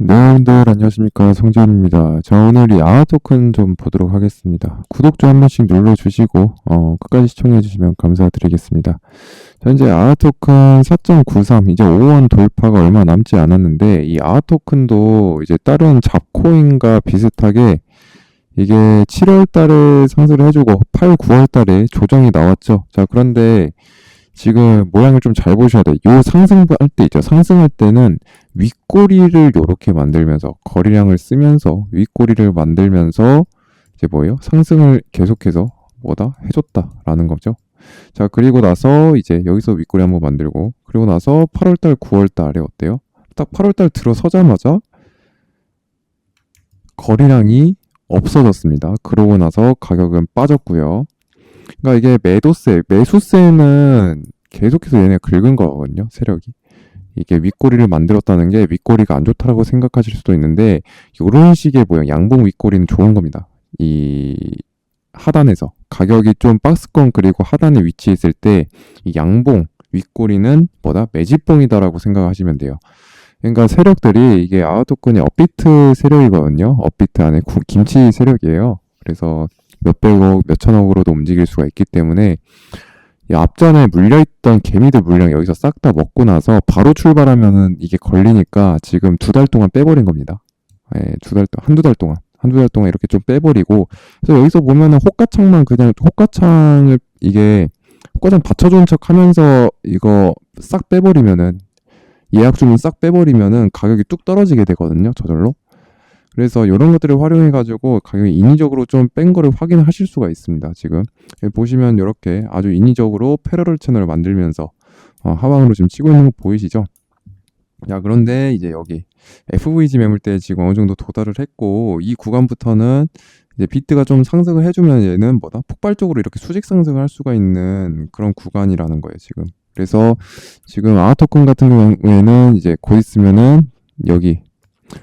네, 여러분들 안녕하십니까 성재입니다. 자 오늘 이 아하 토큰 좀 보도록 하겠습니다. 구독 좀한 번씩 눌러주시고 어, 끝까지 시청해주시면 감사드리겠습니다. 자 이제 아하 토큰 4.93 이제 5원 돌파가 얼마 남지 않았는데 이 아하 토큰도 이제 다른 잡코인과 비슷하게 이게 7월 달에 상승을 해주고 8, 9월 달에 조정이 나왔죠. 자 그런데 지금 모양을 좀 잘 보셔야 돼요. 요 상승할 때 있죠. 상승할 때는 윗꼬리를 요렇게 만들면서 거리량을 쓰면서 윗꼬리를 만들면서 이제 뭐예요? 상승을 계속해서 뭐다? 해줬다라는 거죠. 자, 그리고 나서 이제 여기서 윗꼬리 한번 만들고 그리고 나서 8월달, 9월달에 어때요? 딱 8월달 들어서자마자 거리량이 없어졌습니다. 그러고 나서 가격은 빠졌고요. 그러니까 이게 매도세, 매수세는 계속해서 얘네 긁은 거거든요. 세력이. 이게 윗꼬리를 만들었다는 게 윗꼬리가 안 좋다라고 생각하실 수도 있는데 이런 식의 모양 양봉 윗꼬리는 좋은 겁니다. 이 하단에서 가격이 좀 박스권 그리고 하단에 위치했을 때 이 양봉 윗꼬리는 뭐다 매집봉이다라고 생각하시면 돼요. 그러니까 세력들이 이게 아웃토큰이 업비트 세력이거든요. 업비트 안에 구- 김치 세력이에요. 그래서 몇백억, 몇천억으로도 움직일 수가 있기 때문에 이 앞전에 물려있던 개미들 물량 여기서 싹 다 먹고 나서 바로 출발하면은 이게 걸리니까 지금 두 달 동안 빼버린 겁니다. 예, 두 달, 동- 한두 달 동안. 한두 달 동안 이렇게 좀 빼버리고. 그래서 여기서 보면은 호가창만 그냥 호가창을 이게 호가창 받쳐준 척 하면서 이거 싹 빼버리면은 예약 주문 싹 빼버리면은 가격이 뚝 떨어지게 되거든요. 저절로. 그래서 이런 것들을 활용해 가지고 가격이 인위적으로 좀 뺀 거를 확인하실 수가 있습니다. 지금 여기 보시면 이렇게 아주 인위적으로 패러럴 채널을 만들면서 어, 하방으로 지금 치고 있는 거 보이시죠? 자 그런데 이제 여기 FVG 매물대 지금 어느 정도 도달을 했고 이 구간부터는 이제 비트가 좀 상승을 해주면 얘는 뭐다 폭발적으로 이렇게 수직 상승을 할 수가 있는 그런 구간이라는 거예요 지금. 그래서 지금 아토큰 같은 경우에는 이제 곧 있으면은 여기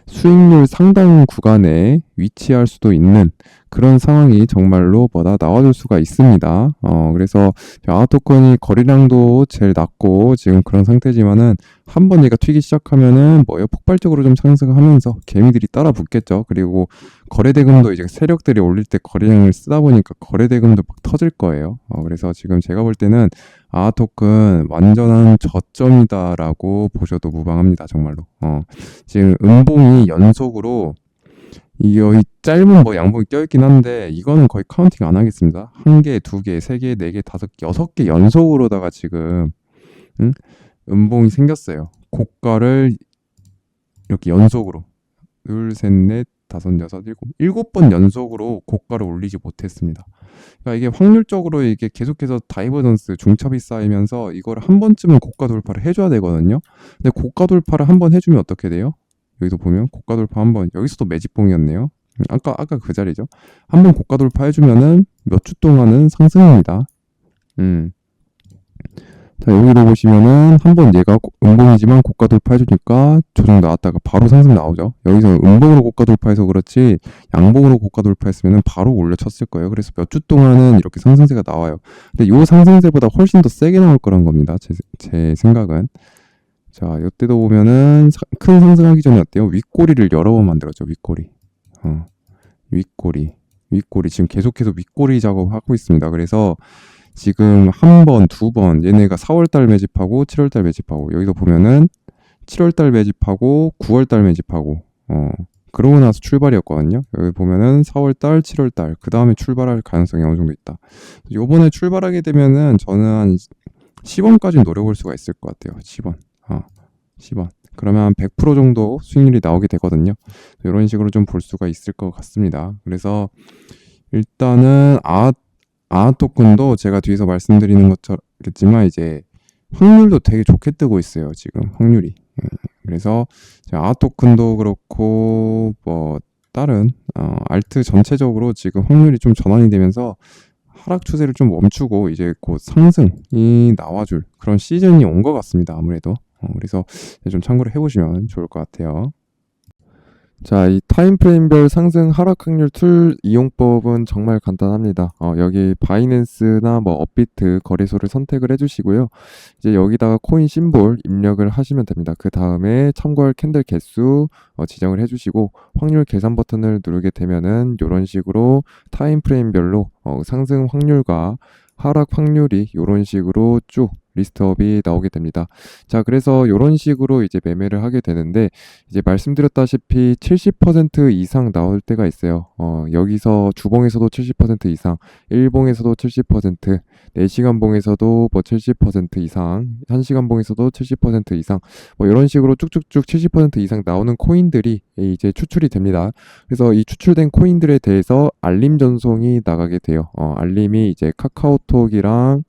수익률 상당 구간에 위치할 수도 있는 그런 상황이 정말로 뭐다 나와줄 수가 있습니다. 어, 그래서 아토큰이 거리량도 제일 낮고 지금 그런 상태지만은 한 번 얘가 튀기 시작하면은 뭐예요? 폭발적으로 좀 상승하면서 개미들이 따라 붙겠죠. 그리고 거래 대금도 이제 세력들이 올릴 때 거래량을 쓰다 보니까 거래 대금도 막 터질 거예요. 어, 그래서 지금 제가 볼 때는 아 토큰 완전한 저점이다라고 보셔도 무방합니다. 정말로. 어, 지금 음봉이 연속으로 이 짧은 뭐 양봉이 껴있긴 한데 이거는 거의 카운팅 안 하겠습니다. 한 개, 두 개, 세 개, 네 개, 다섯 개, 여섯 개 연속으로다가 지금 응? 음봉이 생겼어요. 고가를 이렇게 연속으로 둘, 셋, 넷, 다섯, 여섯, 일곱 일곱 번 연속으로 고가를 올리지 못했습니다. 그러니까 이게 확률적으로 이게 계속해서 다이버전스 중첩이 쌓이면서 이걸 한 번쯤은 고가 돌파를 해줘야 되거든요. 근데 고가 돌파를 한 번 해주면 어떻게 돼요? 여기서 보면 고가 돌파 한번 여기서도 매집봉이었네요. 음, 아까 아까 그 자리죠. 한번 고가 돌파 해주면은 몇 주 동안은 상승입니다. 음. 자 여기도 보시면은 한번 얘가 고- 음봉이지만 고가 돌파해주니까 조정 나왔다가 바로 상승 나오죠. 여기서 음봉으로 고가 돌파해서 그렇지 양봉으로 고가 돌파했으면은 바로 올려쳤을 거예요. 그래서 몇 주 동안은 이렇게 상승세가 나와요. 근데 요 상승세보다 훨씬 더 세게 나올 거란 겁니다. 제, 제 생각은. 자, 이때도 보면은 사- 큰 상승하기 전에 어때요? 윗꼬리를 여러 번 만들었죠. 윗꼬리. 어, 윗꼬리. 윗꼬리. 지금 계속해서 윗꼬리 작업하고 있습니다. 그래서 지금 한 번, 두 번, 얘네가 4월달 매집하고 7월달 매집하고 여기서 보면은 7월달 매집하고 9월달 매집하고 어, 그러고 나서 출발이었거든요. 여기 보면은 4월달, 7월달 그 다음에 출발할 가능성이 어느 정도 있다. 요번에 출발하게 되면은 저는 한 10원까지 노려볼 수가 있을 것 같아요. 10원. 어, 10원. 그러면 한100% 정도 수익률이 나오게 되거든요. 이런 식으로 좀 볼 수가 있을 것 같습니다. 그래서 일단은 아 아 토큰도 제가 뒤에서 말씀드리는 것처럼 이제 확률도 되게 좋게 뜨고 있어요. 지금 확률이. 예, 그래서 아 토큰도 그렇고 뭐 다른 어, 알트 전체적으로 지금 확률이 좀 전환이 되면서 하락 추세를 좀 멈추고 이제 곧 상승이 나와줄 그런 시즌이 온 것 같습니다. 아무래도 어, 그래서 좀 참고를 해보시면 좋을 것 같아요. 자, 이 타임프레임별 상승 하락 확률 툴 이용법은 정말 간단합니다. 어, 여기 바이낸스나 뭐 업비트 거래소를 선택을 해주시고요. 이제 여기다가 코인 심볼 입력을 하시면 됩니다. 그 다음에 참고할 캔들 개수 어, 지정을 해주시고 확률 계산 버튼을 누르게 되면은 이런 식으로 타임프레임별로 어, 상승 확률과 하락 확률이 이런 식으로 쭉 리스트업이 나오게 됩니다. 자, 그래서 이런 식으로 이제 매매를 하게 되는데 이제 말씀드렸다시피 70% 이상 나올 때가 있어요. 어, 여기서 주봉에서도 70% 이상, 일봉에서도 70%, 4시간 봉에서도 뭐 70% 이상, 1시간 봉에서도 70% 이상, 뭐 이런 식으로 쭉쭉쭉 70% 이상 나오는 코인들이 이제 추출이 됩니다. 그래서 이 추출된 코인들에 대해서 알림 전송이 나가게 돼요. 어, 알림이 이제 카카오톡이랑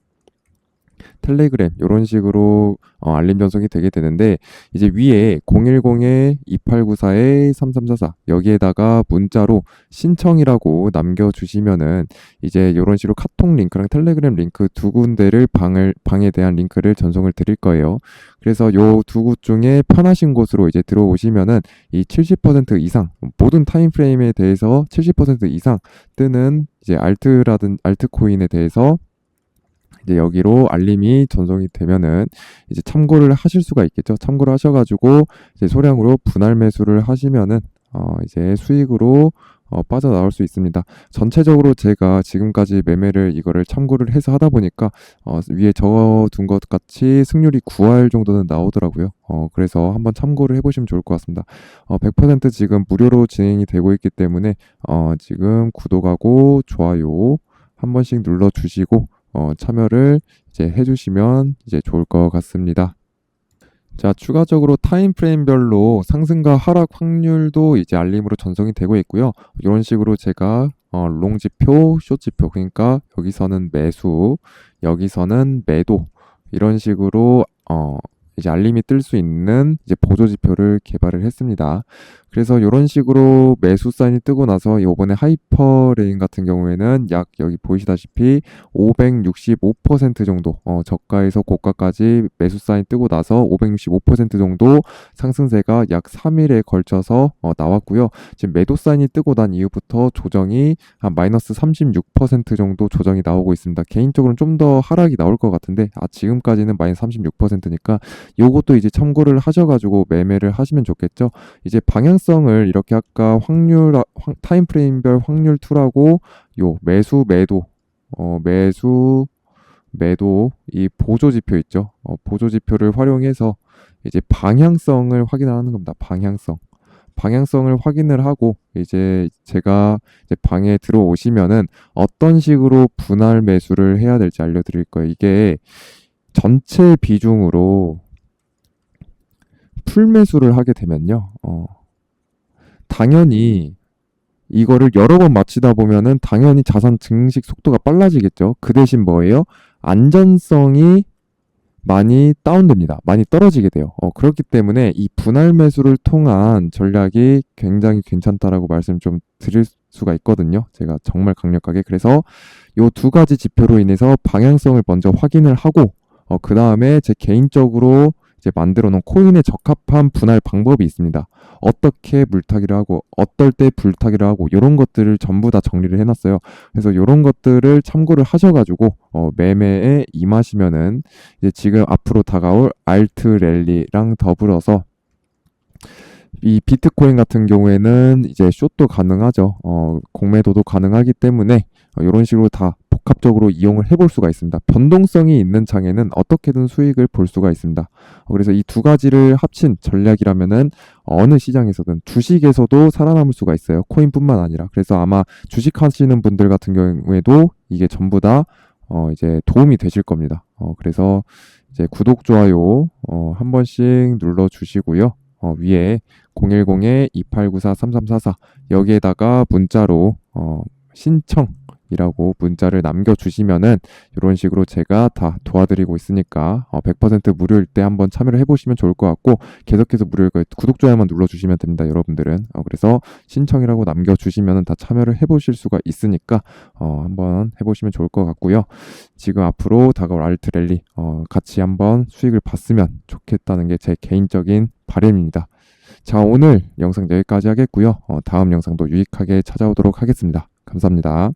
텔레그램 이런 식으로 어, 알림 전송이 되게 되는데 이제 위에 010-2894-3344 여기에다가 문자로 신청이라고 남겨주시면은 이제 이런 식으로 카톡 링크랑 텔레그램 링크 두 군데를 방을 방에 대한 링크를 전송을 드릴 거예요. 그래서 요 두 곳 중에 편하신 곳으로 이제 들어오시면은 이 70% 이상 모든 타임 프레임에 대해서 70% 이상 뜨는 이제 알트라든 알트코인에 대해서 이제 여기로 알림이 전송이 되면은 이제 참고를 하실 수가 있겠죠. 참고를 하셔가지고 이제 소량으로 분할 매수를 하시면은 어 이제 수익으로 어 빠져나올 수 있습니다. 전체적으로 제가 지금까지 매매를 이거를 참고를 해서 하다 보니까 어 위에 적어둔 것 같이 승률이 9할 정도는 나오더라고요. 어 그래서 한번 참고를 해보시면 좋을 것 같습니다. 어 100% 지금 무료로 진행이 되고 있기 때문에 어 지금 구독하고 좋아요 한 번씩 눌러주시고 어, 참여를 이제 해주시면 이제 좋을 것 같습니다. 자, 추가적으로 타임프레임별로 상승과 하락 확률도 이제 알림으로 전송이 되고 있고요. 이런 식으로 제가 어, 롱 지표, 숏 지표, 그러니까 여기서는 매수, 여기서는 매도 이런 식으로 어, 이제 알림이 뜰 수 있는 이제 보조 지표를 개발을 했습니다. 그래서 이런 식으로 매수 사인이 뜨고 나서 이번에 하이퍼레인 같은 경우에는 약 여기 보이시다시피 565% 정도 어, 저가에서 고가까지 매수 사인 뜨고 나서 565% 정도 상승세가 약 3일에 걸쳐서 어, 나왔고요. 지금 매도 사인이 뜨고 난 이후부터 조정이 한 마이너스 36% 정도 조정이 나오고 있습니다. 개인적으로는 좀 더 하락이 나올 것 같은데 아 지금까지는 마이너스 36%니까 요것도 이제 참고를 하셔가지고 매매를 하시면 좋겠죠. 이제 방향 특성을 이렇게 아까 확률 타임 프레임별 확률 툴하고 요 매수 매도 어 매수 매도 이 보조 지표 있죠. 어, 보조 지표를 활용해서 이제 방향성을 확인하는 겁니다. 방향성. 방향성을 확인을 하고 이제 제가 이제 방에 들어오시면은 어떤 식으로 분할 매수를 해야 될지 알려드릴 거예요. 이게 전체 비중으로 풀 매수를 하게 되면요. 어, 당연히 이거를 여러 번 마치다 보면은 당연히 자산 증식 속도가 빨라지겠죠. 그 대신 뭐예요? 안전성이 많이 다운됩니다. 많이 떨어지게 돼요. 어, 그렇기 때문에 이 분할 매수를 통한 전략이 굉장히 괜찮다라고 말씀 좀 드릴 수가 있거든요. 제가 정말 강력하게. 그래서 요 두 가지 지표로 인해서 방향성을 먼저 확인을 하고, 어, 그 다음에 제 개인적으로 이제 만들어 놓은 코인에 적합한 분할 방법이 있습니다. 어떻게 물타기를 하고 어떨 때 불타기를 하고 이런 것들을 전부 다 정리를 해놨어요. 그래서 이런 것들을 참고를 하셔가지고 어, 매매에 임하시면은 이제 지금 앞으로 다가올 알트 랠리랑 더불어서 이 비트코인 같은 경우에는 이제 숏도 가능하죠. 어, 공매도도 가능하기 때문에 어, 이런 식으로 다 복합적으로 이용을 해볼 수가 있습니다. 변동성이 있는 장에는 어떻게든 수익을 볼 수가 있습니다. 어, 그래서 이 두 가지를 합친 전략이라면은 어느 시장에서든 주식에서도 살아남을 수가 있어요. 코인뿐만 아니라. 그래서 아마 주식 하시는 분들 같은 경우에도 이게 전부 다 어, 이제 도움이 되실 겁니다. 어, 그래서 이제 구독, 좋아요, 어, 한 번씩 눌러 주시고요. 어, 위에 010-2894-3344 여기에다가 문자로 어, 신청 이라고 문자를 남겨주시면은 이런 식으로 제가 다 도와드리고 있으니까 어, 100% 무료일 때 한번 참여를 해보시면 좋을 것 같고 계속해서 무료일 거예요. 구독, 좋아요만 눌러주시면 됩니다. 여러분들은. 어, 그래서 신청이라고 남겨주시면은 다 참여를 해보실 수가 있으니까 어, 한번 해보시면 좋을 것 같고요. 지금 앞으로 다가올 알트 랠리 어, 같이 한번 수익을 봤으면 좋겠다는 게 제 개인적인 바램입니다. 자, 오늘 영상 여기까지 하겠고요. 어, 다음 영상도 유익하게 찾아오도록 하겠습니다. 감사합니다.